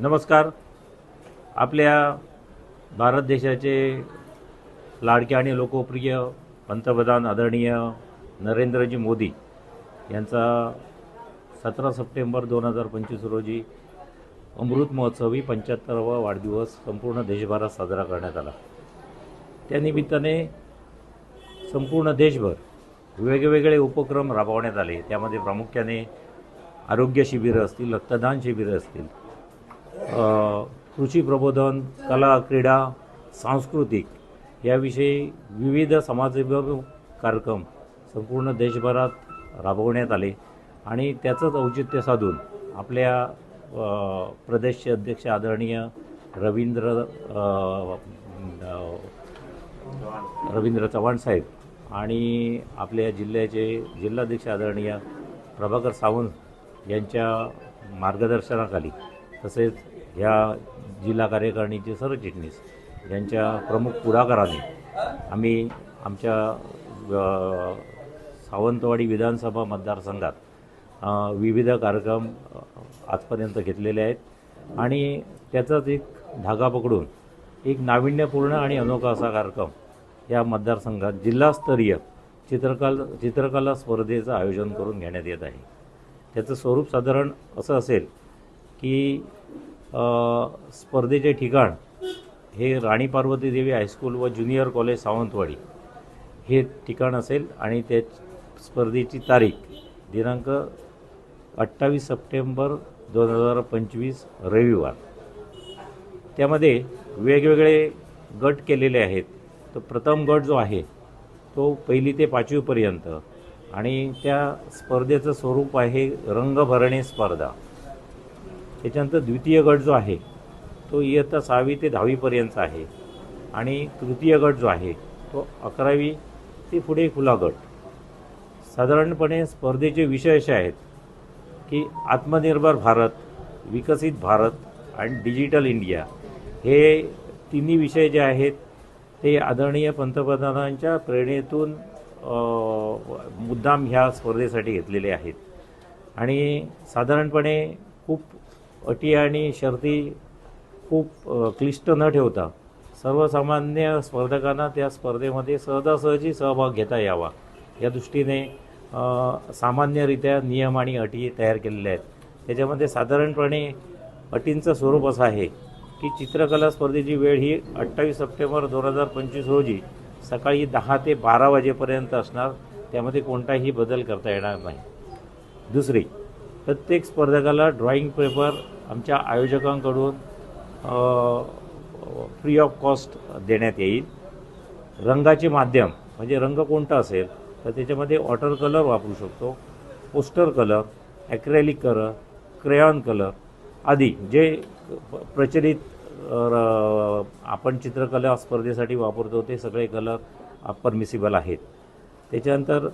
नमस्कार. आपल्या भारत देशाचे लाडके आणि लोकप्रिय पंतप्रधान आदरणीय नरेंद्रजी मोदी यांचा सतरा सप्टेंबर दोन हजार पंचवीस रोजी अमृत महोत्सवी पंच्याहत्तरावा वाढदिवस संपूर्ण देशभरात साजरा करण्यात आला. त्यानिमित्ताने संपूर्ण देशभर वेगवेगळे उपक्रम राबवण्यात आले. त्यामध्ये प्रामुख्याने आरोग्य शिबिरं असतील रक्तदान शिबिरं असतील कृषी प्रबोधन कला क्रीडा सांस्कृतिक याविषयी विविध समाजसेवा कार्यक्रम संपूर्ण देशभरात राबवण्यात आले आणि त्याचंच औचित्य साधून आपल्या प्रदेशचे अध्यक्ष आदरणीय रवींद्र रवींद्र चव्हाण साहेब आणि आपल्या जिल्ह्याचे जिल्हाध्यक्ष आदरणीय प्रभाकर सावंत यांच्या मार्गदर्शनाखाली तसेच ह्या जिल्हा कार्यकारिणीचे सरचिटणीस यांच्या प्रमुख पुढाकाराने आम्ही आमच्या सावंतवाडी विधानसभा मतदारसंघात विविध कार्यक्रम आजपर्यंत घेतलेले आहेत. आणि त्याचाच एक धागा पकडून एक नाविन्यपूर्ण आणि अनोखा असा कार्यक्रम या मतदारसंघात जिल्हास्तरीय चित्रकला चित्रकला स्पर्धेचं आयोजन करून घेण्यात येत आहे. त्याचं स्वरूप साधारण असं असेल की स्पर्धेचे ठिकाण हे राणी पार्वती देवी हायस्कूल व ज्युनियर कॉलेज सावंतवाडी हे ठिकाण असेल आणि त्या स्पर्धेची तारीख दिनांक अठ्ठावीस सप्टेंबर दोन हजार पंचवीस रविवार. त्यामध्ये वेगवेगळे गट केलेले आहेत. तर प्रथम गट जो आहे तो पहिली ते पाचवीपर्यंत आणि त्या स्पर्धेचं स्वरूप आहे रंगभरणी स्पर्धा. त्याच्यानंतर द्वितीय गट जो आहे तो इयत्ता सहावी ते दहावीपर्यंतचा आहे. आणि तृतीय गट जो आहे तो अकरावी ते पुढे खुला गट. साधारणपणे स्पर्धेचे विषय असे आहेत की आत्मनिर्भर भारत विकसित भारत आणि डिजिटल इंडिया हे तिन्ही विषय जे आहेत ते आदरणीय पंतप्रधानांच्या प्रेरणेतून मुद्दाम ह्या स्पर्धेसाठी घेतलेले आहेत. आणि साधारणपणे खूप अटी आणि शर्ती खूप क्लिष्ट न ठेवता सर्वसामान्य स्पर्धकांना त्या स्पर्धेमध्ये सहजासहजी सहभाग घेता यावा. या दृष्टीने सामान्यरित्या नियम आणि अटी तयार केलेल्या आहेत. त्याच्यामध्ये साधारणपणे अटींचं स्वरूप असं आहे की चित्रकला स्पर्धेची वेळ ही अठ्ठावीस सप्टेंबर दोन हजार पंचवीस रोजी सकाळी दहा ते बारा वाजेपर्यंत असणार. त्यामध्ये कोणताही बदल करता येणार नाही. दुसरी प्रत्येक स्पर्धकाला ड्रॉईंग पेपर आमच्या आयोजकांकडून फ्री ऑफ कॉस्ट देण्यात येईल. रंगाचे माध्यम म्हणजे रंग कोणता असेल तर त्याच्यामध्ये वॉटर कलर वापरू शकतो poster colour acrylic colour crayon colour आदी जे प्रचलित र- आपण चित्रकला स्पर्धेसाठी वापरतो ते सगळे कलर परमिसिबल आहेत. त्याच्यानंतर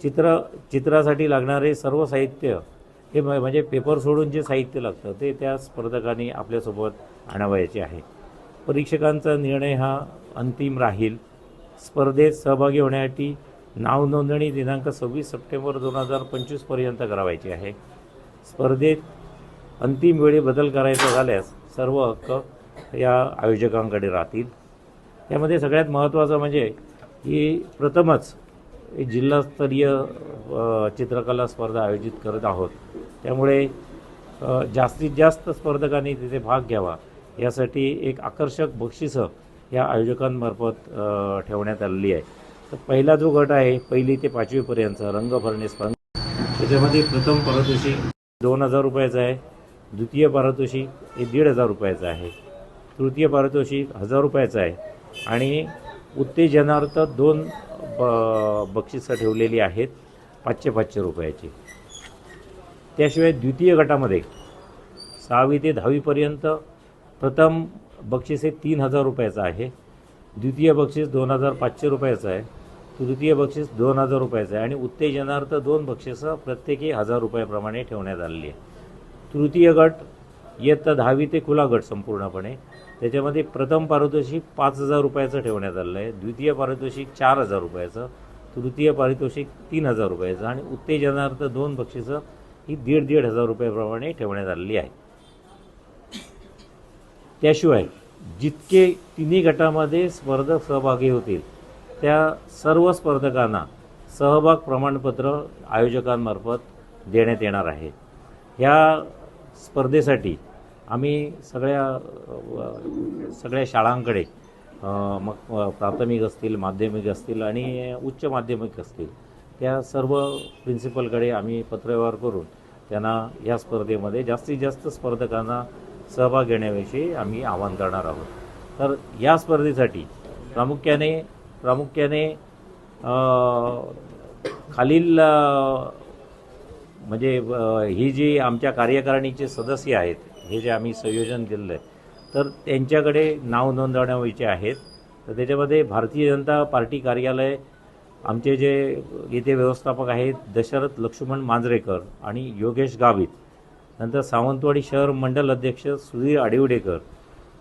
चित्र चित्रासाठी लागणारे सर्व साहित्य हे म- म्हणजे पेपर सोडून जे साहित्य लागतं ते त्या स्पर्धकांनी आपल्यासोबत आणावयाचे आहे. परीक्षकांचा निर्णय हा अंतिम राहील. स्पर्धेत सहभागी होण्यासाठी नाव नोंदणी दिनांक सव्वीस सप्टेंबर दोन हजार पंचवीसपर्यंत करावायची आहे. स्पर्धेत अंतिम वेळी बदल करायचा झाल्यास सर्व हक्क या आयोजकांकडे राहतील. त्यामध्ये सगळ्यात महत्त्वाचं म्हणजे की प्रथमच जिल्हास्तरीय चित्रकला स्पर्धा आयोजित करत आहोत. त्यामुळे जास्तीत जास्त स्पर्धकांनी तिथे भाग घ्यावा. यासाठी एक आकर्षक बक्षिसं या आयोजकांमार्फत ठेवण्यात आलेली आहे. तर पहिला जो गट आहे पहिली ते पाचवीपर्यंतचा रंग भरणे स्पर्धा त्याच्यामध्ये प्रथम पारितोषिक दोन हजार रुपयाचं आहे. द्वितीय पारितोषिक हे दीड हजार रुपयाचं आहे. तृतीय पारितोषिक हजार रुपयाचं आहे. आणि उत्तेजनार्थ दोन ब बक्षिसं ठेवलेली आहेत पाचशे पाचशे रुपयाची. त्याशिवाय द्वितीय गटामध्ये सहावी ते दहावीपर्यंत प्रथम बक्षीस हे तीन हजार रुपयाचं आहे. द्वितीय बक्षीस दोन हजार पाचशे रुपयाचं आहे. तृतीय बक्षीस दोन हजार रुपयाचं आहे. आणि उत्तेजनार्थ दोन बक्षिसं प्रत्येकी हजार रुपयाप्रमाणे ठेवण्यात आलेली आहे तृतीय गट इयत्ता दहावी ते खुला गट संपूर्णपणे. त्याच्यामध्ये प्रथम पारितोषिक पाच हजार रुपयाचं ठेवण्यात आलेलं आहे. द्वितीय पारितोषिक चार हजार रुपयाचं. तृतीय पारितोषिक तीन हजार रुपयाचं. आणि उत्तेजनार्थ दोन बक्षिसं ही दीड दीड हजार रुपयाप्रमाणे ठेवण्यात आलेली आहे. त्याशिवाय जितके तिन्ही गटामध्ये स्पर्धक सहभागी होतील त्या सर्व स्पर्धकांना सहभाग प्रमाणपत्र आयोजकांमार्फत देण्यात येणार आहे. ह्या स्पर्धेसाठी आम्ही सगळ्या सगळ्या शाळांकडे मग प्राथमिक असतील माध्यमिक असतील आणि उच्च माध्यमिक असतील त्या सर्व प्रिन्सिपलकडे आम्ही पत्रव्यवहार करून त्यांना या स्पर्धेमध्ये जास्तीत जास्त स्पर्धकांना सहभाग घेण्याविषयी आम्ही आवाहन करणार आहोत. तर या स्पर्धेसाठी प्रामुख्याने प्रामुख्याने खालील म्हणजे ही जी आमच्या कार्यकारिणीचे सदस्य आहेत हे जे आम्ही संयोजन दिलेलं आहे तर त्यांच्याकडे नाव नोंदवण्याचे आहेत. तर त्याच्यामध्ये भारतीय जनता पार्टी कार्यालय आमचे जे येथे व्यवस्थापक आहेत दशरथ लक्ष्मण मांजरेकर आणि योगेश गावित नंतर सावंतवाडी शहर मंडल अध्यक्ष सुधीर आडिवडेकर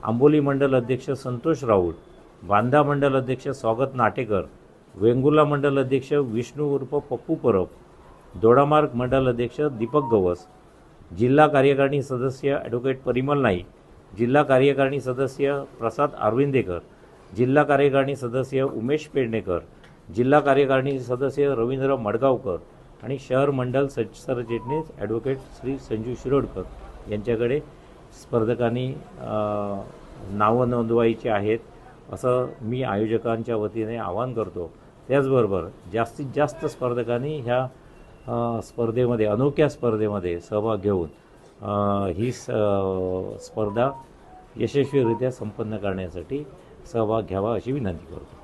आंबोली मंडल अध्यक्ष संतोष राऊत बांधा मंडल अध्यक्ष स्वागत नाटेकर वेंगुर्ला मंडल अध्यक्ष विष्णू उर्फ पप्पू परब दोडामार्ग मंडल अध्यक्ष दीपक गवस जिल्हा कार्यकारिणी सदस्य ॲडव्होकेट परिमल नाईक जिल्हा कार्यकारिणी सदस्य प्रसाद आरविंदेकर जिल्हा कार्यकारिणी सदस्य उमेश पेडणेकर जिल्हा कार्यकारिणी सदस्य रवींद्र मडगावकर आणि शहर मंडल स सरचिटणीस ॲडव्होकेट श्री संजू शिरोडकर यांच्याकडे स्पर्धकांनी नावं नोंदवायची आहेत असं मी आयोजकांच्या वतीने आवाहन करतो. त्याचबरोबर जास्तीत जास्त स्पर्धकांनी ह्या स्पर्धेमध्ये अनोख्या स्पर्धेमध्ये सहभाग घेऊन ही स स्पर्धा यशस्वीरित्या संपन्न करण्यासाठी सहभाग घ्यावा अशी विनंती करतो.